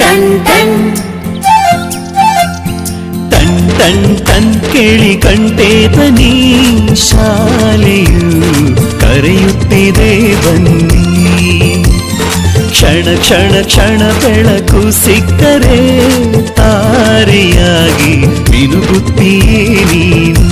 Ton ಟನ್ ಟನ್ ಟನ್ ಟನ್ ಕೇಳಿ ಕಂಟೆ ಧ್ವನಿ ಶಾಲೆಯು ಕರೆಯುತ್ತಿದೆ ಬನ್ನಿ. ಕ್ಷಣ ಕ್ಷಣ ಕ್ಷಣ ಬೆಳಕು ಸಿಕ್ಕರೆ ತಾರೆಯಾಗಿ ಬಿರುಗುತ್ತೀ ನೀನು.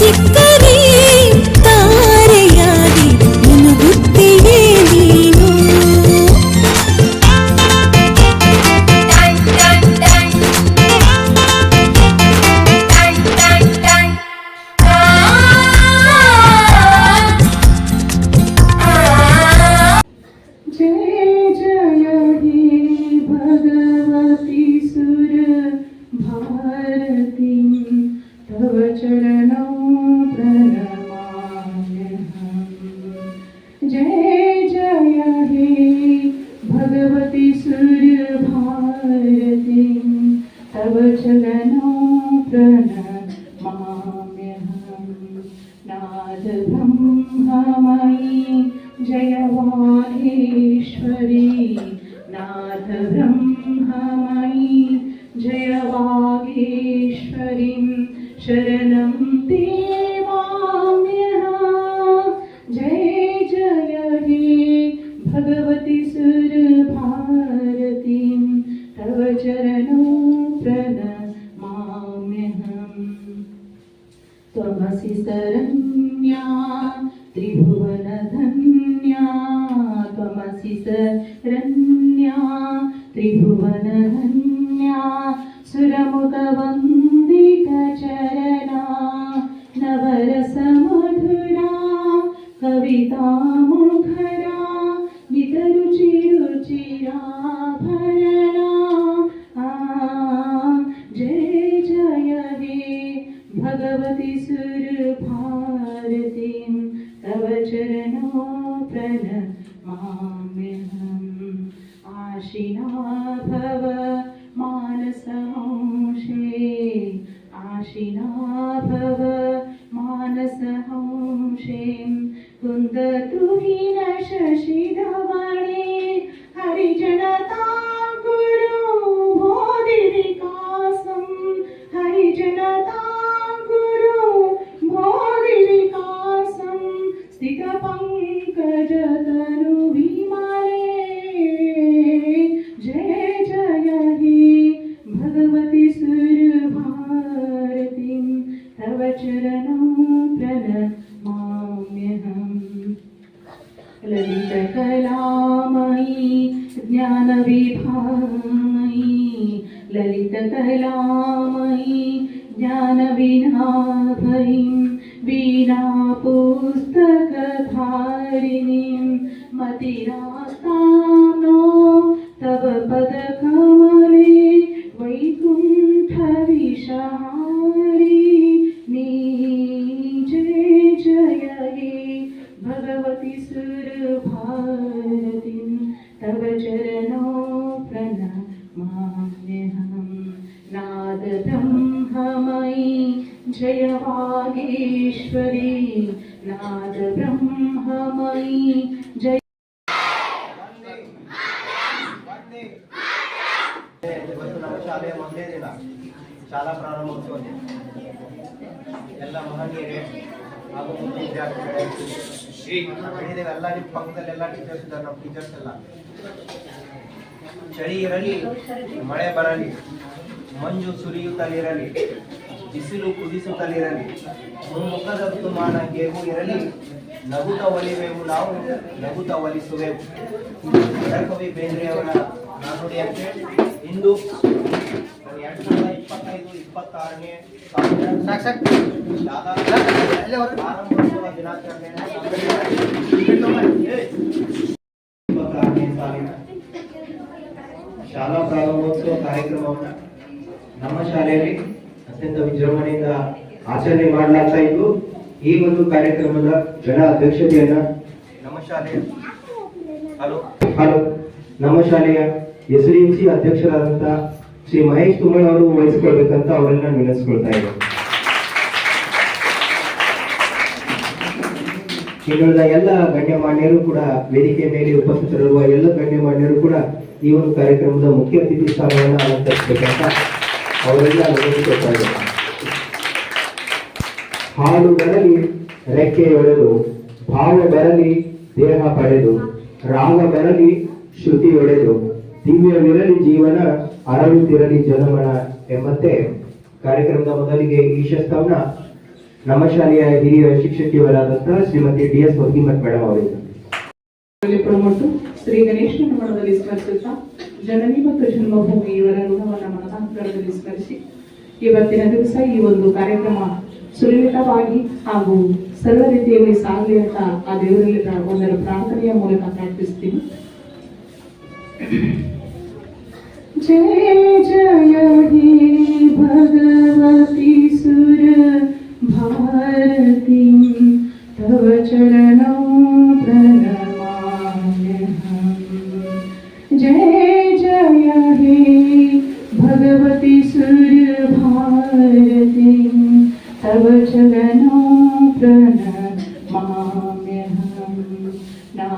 ಬೆಳಕು सुरमुखवन्दितचरणा नवरसमधुरा कवितामुखरा नितरुचिरुचिराभरणा आ, जय जय हे भगवति सुरभारतीं तव चरणो प्रणमाम्यहम्। आशिना भव भव मानस हंशे कुन्दगृहिण शशिरवणे हरिजनता गुरु गोदिजिकासं हरिजनता गुरु स्थितपङ्कज ीना वहिं विना पुस्तकधारिणीं मतिरास्तानो तव पदकमले वैकुण्ठविषः जय वागेश्वरी नाद ब्रह्ममयी जय ಇವತ್ತು ನಮ್ಮ ಶಾಲೆಯ ಮೊದಲನೇ ದಿನ ಶಾಲಾ ಪ್ರಾರಂಭೋತ್ಸವ ದಿನ. ಎಲ್ಲ ಮಹನೀಯರೇ ಹಾಗೂ ಮುಖ್ಯ ವಿದ್ಯಾರ್ಥಿಗಳೇ ಬೆಳಿದೇವೆ ಎಲ್ಲ ನಿಮ್ಮ ಪಕ್ಕದಲ್ಲಿ ಎಲ್ಲ ಟೀಚರ್ಸ್ ಇದ್ದಾರೆ ನಮ್ಮ ಟೀಚರ್ಸ್ ಎಲ್ಲ ಚಳಿ ಇರಲಿ ಮಳೆ ಬರಲಿ ಮಂಜು ಸುರಿಯುತ್ತಲಿರಲಿ ಬಿಸಿಲು ಕುದಿಸುತ್ತಲಿರಲಿ. ಮುಖದ ಋತುಮಾನ ಹೇಗೂ ಇರಲಿ. ನಗುತ ಒಲಿವೆವು ನಾವು ನಗುತ ಒಲಿಸುವೆವು. ಕವಿ ಬೇಂದ್ರೆಯವರ ನಾನುಡಿಯಂತೆ ಇಂದು ಎರಡು ಸಾವಿರದ ಇಪ್ಪತ್ತೈದು ಇಪ್ಪತ್ತಾರನೇ ಪ್ರಾರಂಭೋತ್ಸವ ದಿನಾಚರಣೆ ಶಾಲಾ ಪ್ರಾರಂಭೋತ್ಸವ ಕಾರ್ಯಕ್ರಮವನ್ನು ನಮ್ಮ ಶಾಲೆಯಲ್ಲಿ ಅತ್ಯಂತ ವಿಜೃಂಭಣೆಯಿಂದ ಆಚರಣೆ ಮಾಡಲಾಗ್ತಾ ಇದ್ದು ಈ ಒಂದು ಕಾರ್ಯಕ್ರಮದ ಜನ ಅಧ್ಯಕ್ಷತೆಯನ್ನ ನಮ್ಮ ಶಾಲೆಯ ಹಲೋ. ಹಲೋ ನಮ್ಮ ಶಾಲೆಯ ಎಸ್ ಡಿ ಎಂ ಸಿ ಅಧ್ಯಕ್ಷರಾದಂತಹ ಶ್ರೀ ಮಹೇಶ್ ತುಮಳ್ ಅವರು ವಹಿಸಿಕೊಳ್ಬೇಕಂತ ಅವರನ್ನ ವಿನಂತಿಸ್ಕೊಳ್ತಾ ಇದ್ದಾರೆ ಇನ್ನುಳಿದ ಎಲ್ಲ ಗಣ್ಯಮಾನ್ಯರು ಕೂಡ ವೇದಿಕೆ ಮೇಲೆ ಉಪಸ್ಥಿತರಿರುವ ಎಲ್ಲ ಗಣ್ಯಮಾನ್ಯರು ಕೂಡ ಈ ಒಂದು ಕಾರ್ಯಕ್ರಮದ ಮುಖ್ಯ ಅತಿಥಿ ಸ್ಥಾನವನ್ನು ಅಲಂಕರಿಸಬೇಕಂತ ಅವರೆಲ್ಲ ಇದ್ದಾರೆ ಹಾಲು ಬರಲಿ ರೆಕ್ಕೆಯೊಡೆದು ಭಾವ ಬರಲಿ ದೇಹ ಪಡೆದು, ರಾಗ ಬರಲಿ ಶ್ರುತಿಯೊಡೆದು ದಿವ್ಯವಿರಲಿ ಜೀವನ ಅರಳುತ್ತಿರಲಿ ಜನಮನ ಎಂಬಂತೆ ಕಾರ್ಯಕ್ರಮದ ಮೊದಲಿಗೆ ಈ ಶಸ್ತವನ್ನ ನಮ್ಮ ಶಾಲೆಯ ಹಿರಿಯ ಶಿಕ್ಷಕಿಯವರಾದಂತಹ Shrimati D S Hottimath madam ಅವರಿಂದ ಶ್ರೀ ಗಣೇಶನ ಮಠದಲ್ಲಿ ಸ್ಮರಿಸುತ್ತಾ ಜನನಿ ಮತ್ತು ಜನ್ಮಭೂಮಿ ಇವರನ್ನು ನಮ್ಮ ಮನಸಾಂತರದಲ್ಲಿ ಸ್ಮರಿಸಿ ಇವತ್ತಿನ ದಿವಸ ಈ ಒಂದು ಕಾರ್ಯಕ್ರಮ ಸುಲಲಿತವಾಗಿ ಹಾಗೂ ಸರಳ ರೀತಿಯಲ್ಲಿ ಸಾಗಲಿ ಅಂತ ಆ ದೇವರಲ್ಲಿ ಒಂದರ ಪ್ರಾರ್ಥನೆಯ ಮೂಲಕ ಪ್ರಾರ್ಥಿಸ್ತೀನಿ ಜಯ ಜಯ ಭಗವತಿ ಸುರ ಭಾರತಿ ತವ ಚರಣೋ भगवति सुरभारती तव जगनो प्रणमाम्यहं। ना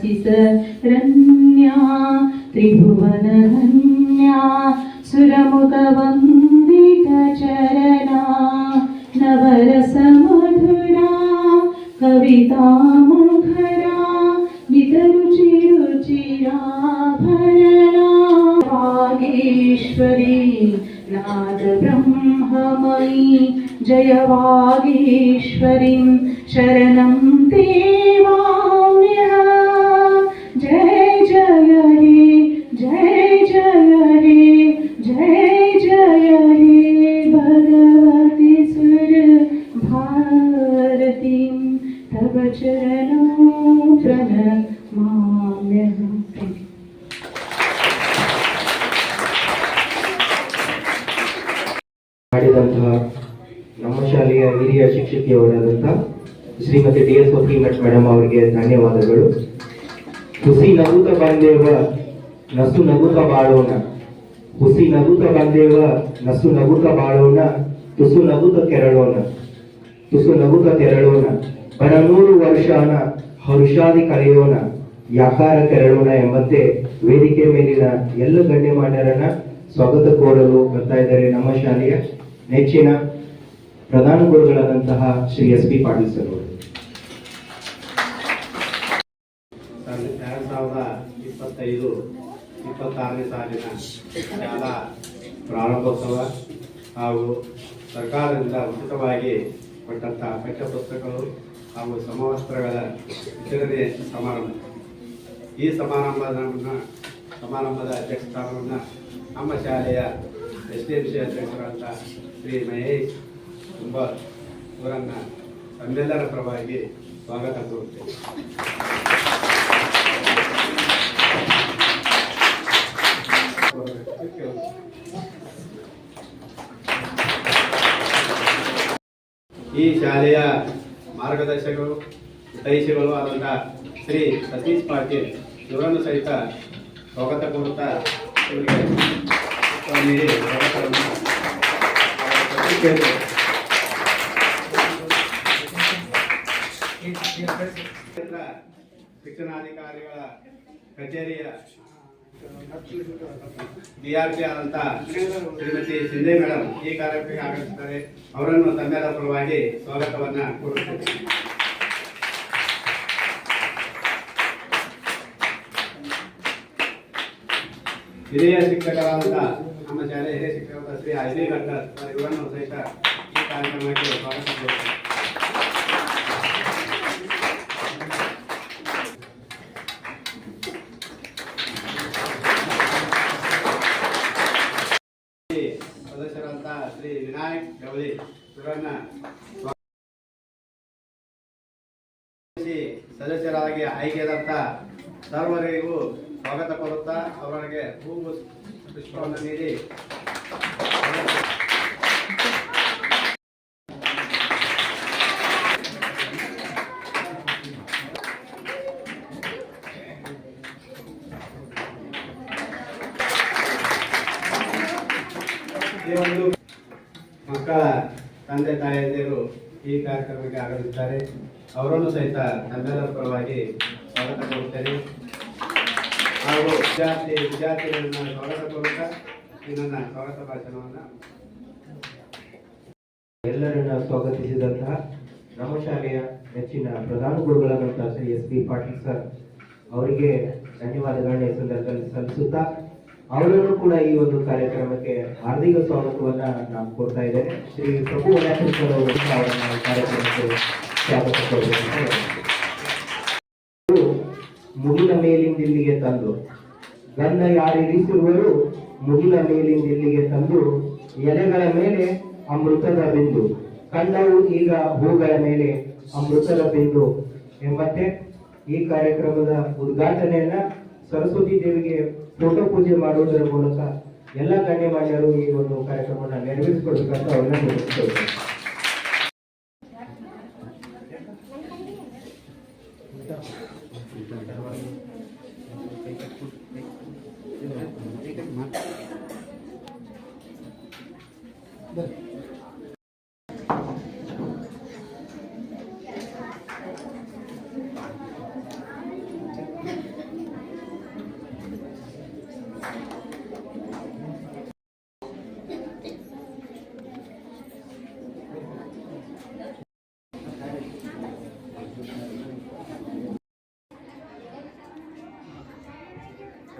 ശാസിസരണ്യ ത്രിഭുവനധന്യ സുരമുഖവന്ദിതചരണ നവരസമധുര കവിതാ ಅವರಿಗೆ ಧನ್ಯವಾದಗಳು. ಹುಸಿ ನಗುತ ಬಂದೇವ, ನಸು ನಗುತ ಬಾಳೋಣ. ಹುಸಿ ನಗುತ ಬಂದೇವ, ನಸು ನಗುತ ಬಾಳೋಣ. ತುಸು ನಗುತ ಕೆರಳೋಣ. ತುಸು ನಗುತ್ತ ತೆರಳೋಣ ಬರನೂರು ವರ್ಷನ ಹರುಷಾದಿ ಕರೆಯೋಣ ಯಾಕಾರ ತೆರಳೋಣ ಎಂಬಂತೆ ವೇದಿಕೆ ಮೇಲಿನ ಎಲ್ಲ ಗಣ್ಯಮಾನ್ಯರನ್ನ ಸ್ವಾಗತ ಕೋರಲು ಬರ್ತಾ ಇದ್ದಾರೆ ನಮ್ಮ ಶಾಲೆಯ ನೆಚ್ಚಿನ ಪ್ರಧಾನ ಗುರುಗಳಾದಂತಹ Shri S P Patil sir ಅವರು ಎರಡು ಸಾವಿರದ ಇಪ್ಪತ್ತೈದು ಇಪ್ಪತ್ತಾರನೇ ಸಾಲಿನ ಶಾಲಾ ಪ್ರಾರಂಭೋತ್ಸವ ಹಾಗೂ ಸರ್ಕಾರದಿಂದ ಉಚಿತವಾಗಿ ಕೊಟ್ಟಂಥ ಪಠ್ಯಪುಸ್ತಕಗಳು ಹಾಗೂ ಸಮವಸ್ತ್ರಗಳ ವಿತರಣೆ ಸಮಾರಂಭ. ಈ ಸಮಾರಂಭದ ಸಮಾರಂಭದ ಅಧ್ಯಕ್ಷ ಸ್ಥಾನವನ್ನು ನಮ್ಮ ಶಾಲೆಯ ಎಸ್ ಡಿ ಎಂ ಸಿ ಅಧ್ಯಕ್ಷರಾದ ಶ್ರೀ ಮಹೇಶ್ ತುಂಬ ಅವರನ್ನು ತಮ್ಮೆಲ್ಲರ ಪರವಾಗಿ ಸ್ವಾಗತ ಕೋರುತ್ತೇನೆ. ಈ ಶಾಲೆಯ ಮಾರ್ಗದರ್ಶಕರು ಹಿತೈಷಿಗಳು ಆದಂಥ ಶ್ರೀ ಸತೀಶ್ ಪಾಟೀಲ್ ಇವರನ್ನು ಸಹಿತ ಸ್ವಾಗತ ಕೋರುತ್ತಾ ಇವರಿಗೆ ಶಿಕ್ಷಣಾಧಿಕಾರಿಗಳ ಕಚೇರಿಯ ಡಿ ಆರ್ ಪಿ ಆದಂತ ಶ್ರೀಮತಿ ಸಿಂಧೆ ಮೇಡಮ್ ಈ ಕಾರ್ಯಕ್ರಮಕ್ಕೆ ಆಗಮಿಸಿದ್ದಾರೆ ಅವರನ್ನು ತಮ್ಮೆಲ್ಲರ ಪರವಾಗಿ ಸ್ವಾಗತವನ್ನ ಕೋರುತ್ತೇನೆ. ಹಿರಿಯ ನಮ್ಮ ಶಾಲೆಯ ಹಿರಿಯ ಶಿಕ್ಷಕರಾದ ಶ್ರೀ ಅಜಯ್ ಗಡ್ಕರ್ ಇವರನ್ನು ಸಹಿತ ಈ ಕಾರ್ಯಕ್ರಮಕ್ಕೆ ಸ್ವಾಗತ ಸದಸ್ಯರಂತ ಶ್ರೀ ವಿನಾಯಕ್ ಗವಲಿ ಇವರನ್ನ ಸದಸ್ಯರಾಗಿ ಆಯ್ಕೆಯಾದಂತ ಸರ್ವರಿಗೂ ಸ್ವಾಗತ ಕೊಡುತ್ತಾ ಅವರಿಗೆ ಹೂವು ಪುಷ್ಪವನ್ನು ನೀಡಿ. ಈ ಒಂದು ಮಕ್ಕಳ ತಂದೆ ತಾಯಂದಿರು ಈ ಕಾರ್ಯಕ್ರಮಕ್ಕೆ ಆಗಮಿಸಿದ್ದಾರೆ ಅವರನ್ನು ಸಹಿತ ನಮ್ಮೆಲ್ಲರ ಪರವಾಗಿ ಸ್ವಾಗತ ಕೋರುತ್ತೇನೆ. ಹಾಗೂ ವಿದ್ಯಾರ್ಥಿ ವಿದ್ಯಾರ್ಥಿಗಳನ್ನು ಸ್ವಾಗತ ಕೋರುತ್ತಾ ನನ್ನ ಸ್ವಾಗತ ಭಾಷಣವನ್ನು ಎಲ್ಲರನ್ನ ಸ್ವಾಗತಿಸಿದಂತಹ ನಮ್ಮ ಶಾಲೆಯ ನೆಚ್ಚಿನ ಪ್ರಧಾನ ಗುರುಗಳಾದಂತಹ Shri S B Patil sir ಅವರಿಗೆ ಧನ್ಯವಾದಗಳನ್ನ ಈ ಸಂದರ್ಭದಲ್ಲಿ ಸಲ್ಲಿಸುತ್ತಾ ಅವರನ್ನು ಕೂಡ ಈ ಒಂದು ಕಾರ್ಯಕ್ರಮಕ್ಕೆ ಹಾರ್ದಿಕ ಸ್ವಾಗತವನ್ನ ನಾನು ಕೊಡ್ತಾ ಇದ್ದೇನೆ ಶ್ರೀ ಪ್ರಭು ಕೂಡ ಅವರನ್ನ ಕಾರ್ಯಕ್ರಮಕ್ಕೆ ಸ್ವಾಗತ. ಮುಗಿಲ ಮೇಲಿಂದ ಇಲ್ಲಿಗೆ ತಂದು, ಗಂಧ ಯಾರಿರಿಸಿರುವರು ಮುಗಿಲ ಮೇಲಿಂದ ಇಲ್ಲಿಗೆ ತಂದು, ಎಲೆಗಳ ಮೇಲೆ ಅಮೃತದ ಬಿಂದು, ಕಂಡವು ಈಗ ಹೂಗಳ ಮೇಲೆ ಅಮೃತದ ಬಿಂದು ಎಂಬಂತೆ ಈ ಕಾರ್ಯಕ್ರಮದ ಉದ್ಘಾಟನೆಯನ್ನ ಸರಸ್ವತಿ ದೇವಿಗೆ ಫೋಟೋ ಪೂಜೆ ಮಾಡುವುದರ ಮೂಲಕ ಎಲ್ಲ ಗಣ್ಯಮಾನ್ಯರು ಈ ಒಂದು ಕಾರ್ಯಕ್ರಮವನ್ನು ನೆರವೇರಿಸಿಕೊಡ್ಬೇಕಂತ ಅವರನ್ನ ವಿನಂತಿಸ್ಕೊಳ್ತೇನೆ.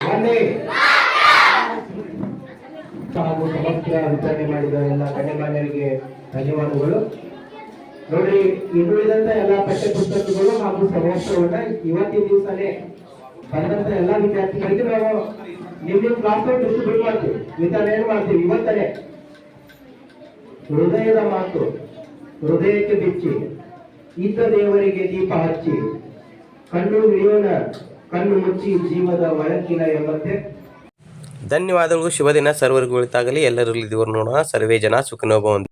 ಒಂದೇ ಹಾಗೂ ಸಮಗ್ರ ವಿತರಣೆ ಮಾಡಿದ ಎಲ್ಲ ಗಣ್ಯಮಾನ್ಯರಿಗೆ ಧನ್ಯವಾದಗಳು. ನೋಡ್ರಿ ಇನ್ನುಳಿದಂತ ಎಲ್ಲ ಪಠ್ಯ ಪುಸ್ತಕಗಳು ಹಾಗೂ ಸಮವಸ್ತ್ರವನ್ನ ಇವತ್ತಿನ ದಿವಸನೇ ಬಂದಂತ ಎಲ್ಲ ವಿದ್ಯಾರ್ಥಿಗಳಿಗೆ ನಾವು ನಿಮ್ ನಿಮ್ ಕ್ಲಾಸ್ ಡಿಸ್ಟ್ರಿಬ್ಯೂಟ್ ಮಾಡ್ತೀವಿ. ವಿತರಣೆ ಮಾಡ್ತೀವಿ? ಇವತ್ತನೇ ಹೃದಯದ ಮಾತು, ಹೃದಯಕ್ಕೆ ಬಿಚ್ಚಿ, ಇದ್ದ ದೇವರಿಗೆ ದೀಪ ಹಚ್ಚಿ, ಕಣ್ಣು ಹಿಡಿಯೋಣ, ಕಣ್ಣು ಮುಚ್ಚಿ ಜೀವದ ಒಳಕಿನ ಎಂಬಂತೆ ಧನ್ಯವಾದಗಳು. ಶುಭ ದಿನ ಸರ್ವರಿಗೂ ಒಳಿತಾಗಲಿ ಎಲ್ಲರಲ್ಲಿ ದೇವರು ನೋಡೋಣ. ಸರ್ವೇ ಜನ ಸುಖನೋಭವಂತು